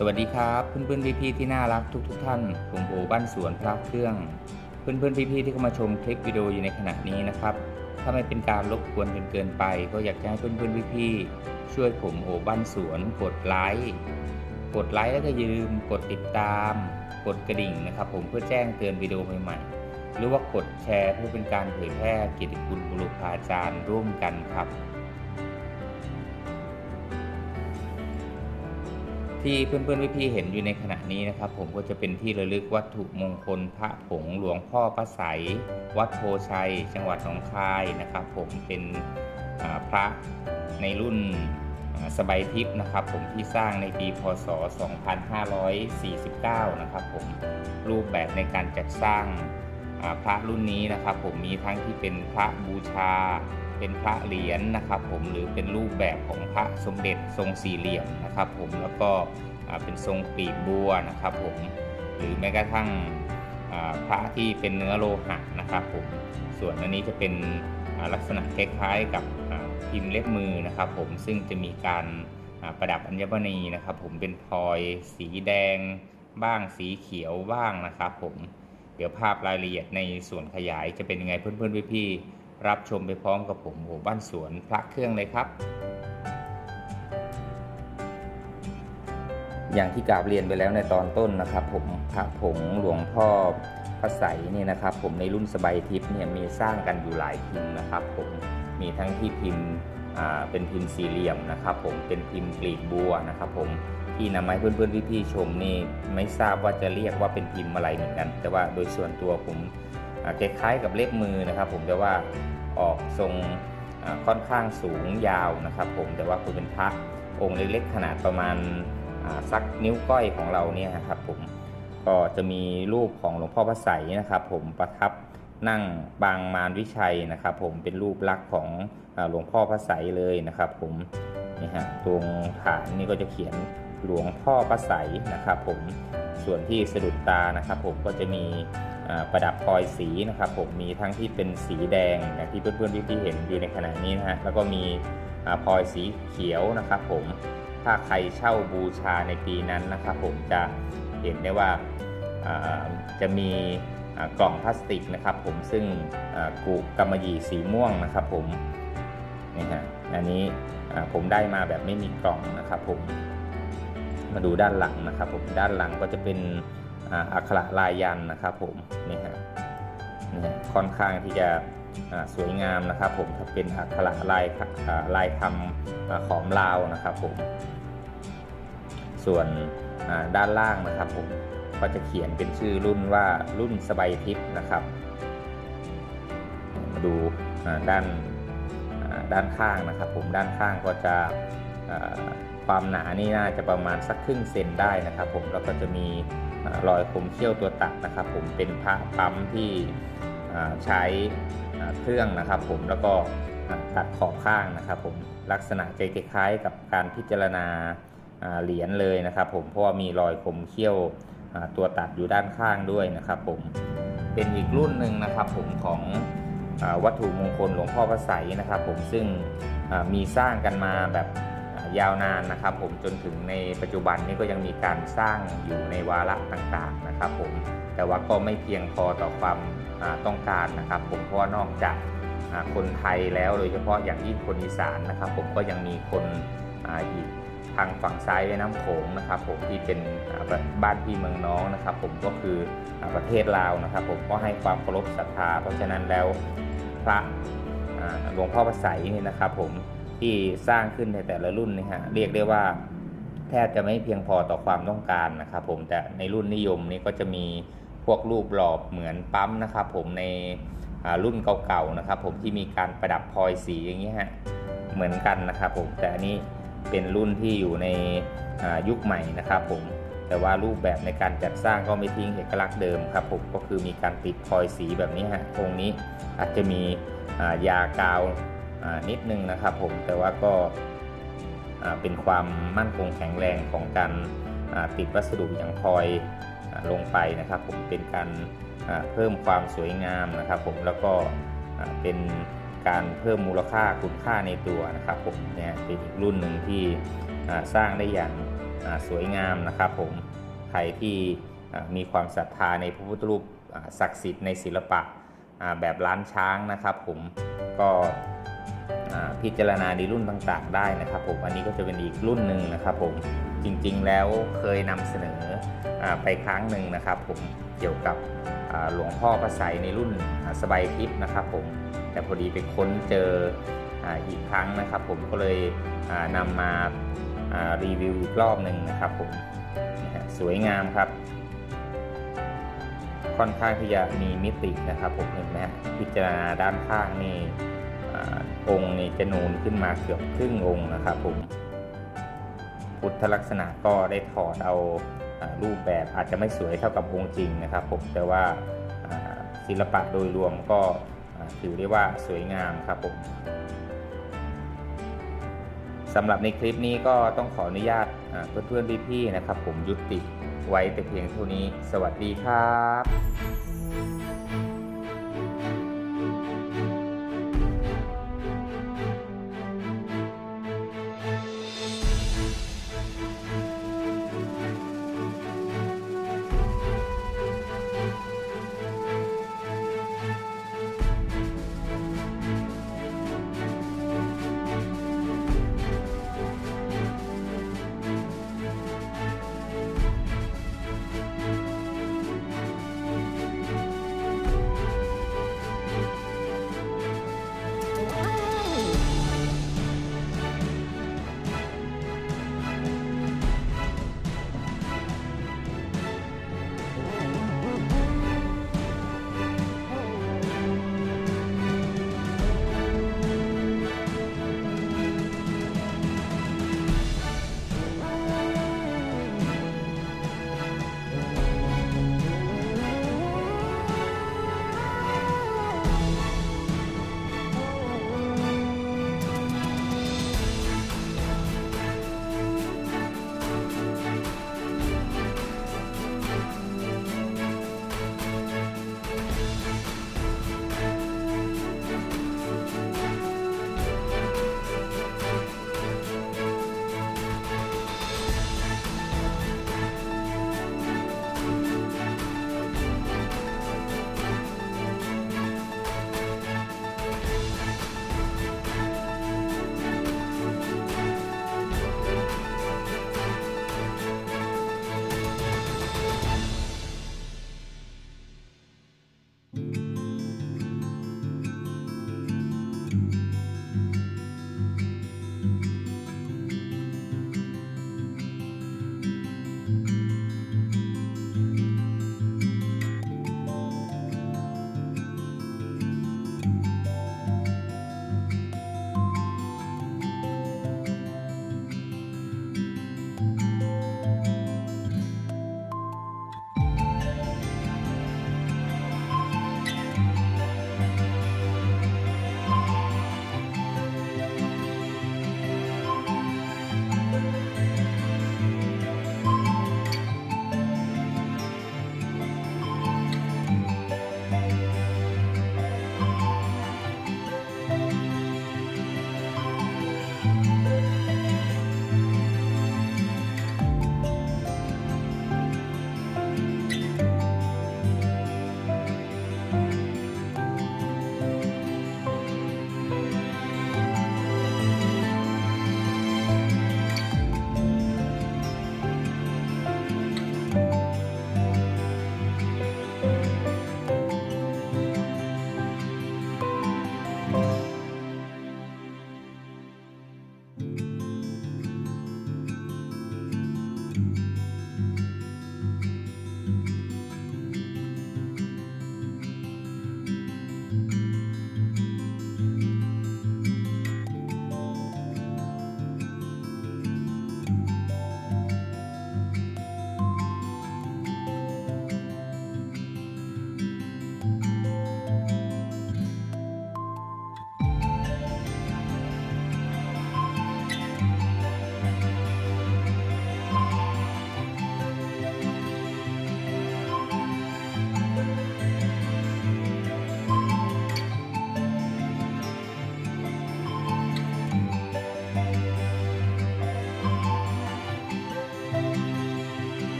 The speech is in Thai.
สวัสดีครับเพื่อนๆพี่ๆที่น่ารักทุกๆทท่าน ผมโอบ้านสวนพระเครื่อง เพื่อนๆพี่ๆที่เข้ามาชมคลิปวิดีโออยู่ในขณะนี้นะครับ ถ้าไม่เป็นการรบกวนจนเกินไป ก็อยากจะให้เพื่อนๆพี่ๆช่วยผมโอบ้านสวน กดไลค์กดไลค์แล้วก็อย่าลืม กดติดตาม กดกระดิ่งนะครับ ผมเพื่อแจ้งเตือนวิดีโอใหม่ๆหรือว่ากดแชร์เพื่อเป็นการเผยแพร่กิตติคุณบุรุษอาจารย์ร่วมกันครับ ที่เพื่อนๆพี่ๆเห็นอยู่ในขณะนี้นะครับ ผมก็จะเป็นที่ระลึกวัตถุมงคลพระผงหลวงพ่อพระไสยวัดโพชัย จังหวัดหนองคายนะครับ ผมเป็นพระในรุ่นสบายทิพย์นะครับ ผมที่สร้างในปีพศ 2549 นะครับ ผมรูปแบบในการจัดสร้างพระรุ่นนี้นะครับ ผมมีทั้งที่เป็นพระบูชา เป็นพระเหรียญนะครับผมหรือเป็นรูปแบบของพระสมเด็จทรงสี่เหลี่ยมนะครับผมแล้วก็เป็นทรงปีกบัวนะครับผมหรือแม้กระทั่งพระที่เป็นเนื้อโลหะนะครับผมส่วนอันนี้จะเป็นลักษณะคล้ายๆกับพิมพ์เล็บมือนะครับผมซึ่งจะมีการประดับอัญมณีนะครับผมเป็นพลอยสีแดงบ้างสีเขียวบ้างนะครับผมเดี๋ยวภาพรายละเอียดในส่วนขยายจะเป็นยังไงเพื่อนๆพี่ๆ รับชมไปพร้อมกับผมโหบ้านสวนพระเครื่องเลยครับ อย่างที่กราบเรียนไปแล้วในตอนต้นนะครับ ผมพระผงหลวงพ่อพระไสยเนี่ยนะครับ ผมในรุ่นสบายทิพย์เนี่ยมีสร้างกันอยู่หลายพิมพ์นะครับ ผมมีทั้งที่พิมพ์เป็นพิมพ์สี่เหลี่ยมนะครับ ผมเป็นพิมพ์กลีบบัวนะครับผมที่นำมาให้เพื่อนๆพี่ๆชมนี่ไม่ทราบว่าจะเรียกว่าเป็นพิมพ์อะไรเหมือนกัน แต่ว่าโดยส่วนตัวผม คล้ายๆกับเล็บมือนะครับ ผมแต่ว่าออกทรงค่อนข้างสูงยาวนะครับ ผมแต่ว่าคุณเป็นพระองค์เล็กๆขนาดประมาณสักนิ้วก้อยของเราเนี่ยครับผมก็จะมีรูปของหลวงพ่อพระไสยนะครับ ผมประทับนั่งบางมารวิชัยนะครับ ผมเป็นรูปลักษณ์ของหลวงพ่อพระไสยเลยนะครับ ผมนี่ฮะตรงฐานนี่ก็จะเขียนหลวงพ่อพระไสยนะครับ ผม ส่วนที่สะดุดตานะครับผมก็จะมีประดับพลอยสีนะครับผมมีทั้งที่เป็นสีแดงอย่างที่เพื่อนๆพี่ๆเห็นอยู่ในขณะนี้นะฮะแล้วก็มีพลอยสีเขียวนะครับผมถ้าใครเช่าบูชาในปีนั้นนะครับผมจะเห็นได้ว่าจะมีกล่องพลาสติกนะครับผมซึ่งกุกำมะหยี่สีม่วงนะครับผมนี่ฮะอันนี้ผมได้มาแบบไม่มีกล่องนะครับผม มาดูด้านหลังนะครับผมด้านหลังก็จะเป็นอักขระลายยันนะครับผมนี่ฮะนี่ฮะค่อนข้างที่จะสวยงามนะครับผมถ้าเป็นอักขระลายลายคำขอมลาวนะครับผมส่วนด้านล่างนะครับผมก็จะเขียนเป็นชื่อรุ่นว่ารุ่นสบายทิพย์นะครับ มาดูด้านด้านข้างนะครับผมด้านข้างก็จะ ความหนานี่น่าจะประมาณสักครึ่งเซนได้นะครับ ผมแล้วก็จะมีอรอยคมเขี้ยวตัวตัดนะครับ ผมเป็นพระปั๊มที่ใช้เครื่องนะครับ ผมแล้วก็ตัดขอบข้างนะครับ ผมลักษณะจะคล้ายๆกับการพิจารณาเหรียญเลยนะครับ ผมเพราะว่ามีรอยคมเขี้ยวตัวตัดอยู่ด้านข้างด้วยนะครับ ผมเป็นอีกรุ่นหนึ่งนะครับ ผมของอวัตถุมงคลหลวงพ่อพระไสนะครับ ผมซึ่งมีสร้างกันมาแบบ ยาวนานนะครับ ผมจนถึงในปัจจุบันนี้ก็ยังมีการสร้างอยู่ในวาระต่างๆนะครับ ผมแต่ว่าก็ไม่เพียงพอต่อความต้องการนะครับ ผมเพราะว่านอกจากคนไทยแล้วโดยเฉพาะอย่างยิ่งคนอีสานนะครับ ผมก็ยังมีคนอีกทางฝั่งซ้ายแม่น้ำโขงนะครับ ผมที่เป็นบ้านพี่เมืองน้องนะครับ ผมก็คือประเทศลาวนะครับ ผมก็ให้ความเคารพศรัทธาเพราะฉะนั้นแล้วพระหลวงพ่อพระไสยนี่นะครับ ผม ที่สร้างขึ้นในแต่ละรุ่นนี่ฮะเรียกได้ว่าแทบจะไม่เพียงพอต่อความต้องการนะครับผมแต่ในรุ่นนิยมนี่ก็จะมีพวกรูปหลอบเหมือนปั๊มนะครับผมในรุ่นเก่าๆนะครับผมที่มีการประดับพลอยสีอย่างนี้ฮะเหมือนกันนะครับผมแต่อันนี้เป็นรุ่นที่อยู่ในยุคใหม่นะครับผมแต่ว่ารูปแบบในการจัดสร้างก็ไม่ทิ้งเอกลักษณ์เดิมครับผมก็คือมีการติดพลอยสีแบบนี้ฮะองนี้อาจจะมียากาวอ่า นิดนึงนะครับผมแต่ว่าก็เป็นความมั่นคงแข็งแรงของการติดวัสดุอย่างพลอยลงไปนะครับผมเป็นการเพิ่มความสวยงามนะครับผมแล้วก็เป็นการเพิ่มมูลค่าคุณค่าในตัวนะครับผมเนี่ยเป็นอีกรุ่นหนึ่งที่สร้างได้อย่างสวยงามนะครับผมใครที่มีความศรัทธาในพระพุทธรูปศักดิ์สิทธิ์ในศิลปะแบบล้านช้างนะครับผมก็ พิจารณาในรุ่นต่างๆได้นะครับผมอันนี้ก็จะเป็นอีกรุ่นหนึ่งนะครับผมจริงๆแล้วเคยนำเสนออไปครั้งหนึ่งนะครับผมเกี่ยวกับหลวงพ่อพระไสยในรุ่นสบายทิพย์นะครับผมแต่พอดีไปค้นเจออีกครั้งนะครับ ผมก็เลยอ่านำมารีวิวอีกรอบหนึ่งนะครับผมสวยงามครับ ค่อนข้างที่จะมีมิตินะครับผมเห็นไหมฮะพิจารณาด้านข้างนี่ อองค์นี่จะนูนขึ้นมาเกือบครึ่งองค์นะครับผมพุทธลักษณะก็ได้ถอดเอาอารูปแบบอาจจะไม่สวยเท่ากับองค์จริงนะครับผมแต่ว่าศิลปะโดยรวมก็ถือได้ว่าสวยงามครับผมสำหรับในคลิปนี้ก็ต้องขออนุญาตเพื่อนๆพี่ๆนะครับ ผมยุติไว้แต่เพียงเท่านี้ สวัสดีครับ